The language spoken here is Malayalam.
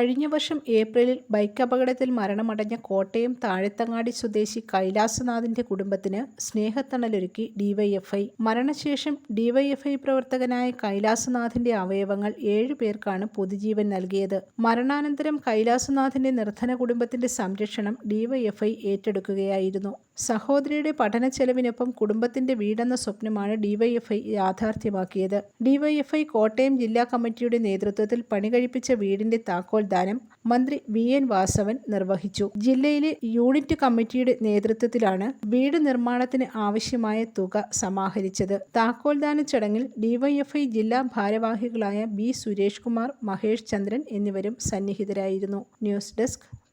കഴിഞ്ഞ വർഷം ഏപ്രിലിൽ ബൈക്ക് അപകടത്തിൽ മരണമടഞ്ഞ കോട്ടയം താഴത്തങ്ങാടി സ്വദേശി കൈലാസനാഥിന്റെ കുടുംബത്തിന് സ്നേഹത്തണലൊരുക്കി ഡിവൈഎഫ്ഐ. മരണശേഷം ഡിവൈഎഫ്ഐ പ്രവർത്തകനായ കൈലാസനാഥിന്റെ അവയവങ്ങൾ ഏഴു പേർക്കാണ് പൊതുജീവൻ നൽകിയത്. മരണാനന്തരം കൈലാസനാഥിന്റെ നിർധന കുടുംബത്തിന്റെ സംരക്ഷണം ഡിവൈഎഫ്ഐ ഏറ്റെടുക്കുകയായിരുന്നു. സഹോദരിയുടെ പഠന ചെലവിനൊപ്പം കുടുംബത്തിന്റെ വീടെന്ന സ്വപ്നമാണ് ഡിവൈഎഫ്ഐ യാഥാർത്ഥ്യമാക്കിയത്. ഡിവൈഎഫ്ഐ കോട്ടയം ജില്ലാ കമ്മിറ്റിയുടെ നേതൃത്വത്തിൽ പണികഴിപ്പിച്ച വീടിന്റെ താക്കോൽ ദാനം മന്ത്രി വി. എൻ. വാസവൻ നിർവഹിച്ചു. ജില്ലയിലെ യൂണിറ്റ് കമ്മിറ്റിയുടെ നേതൃത്വത്തിലാണ് വീട് നിർമ്മാണത്തിന് ആവശ്യമായ തുക സമാഹരിച്ചത്. താക്കോൽ ദാന ചടങ്ങിൽ ഡിവൈഎഫ്ഐ ജില്ലാ ഭാരവാഹികളായ ബി. സുരേഷ് കുമാർ മഹേഷ് ചന്ദ്രൻ എന്നിവരും സന്നിഹിതരായിരുന്നു. News desk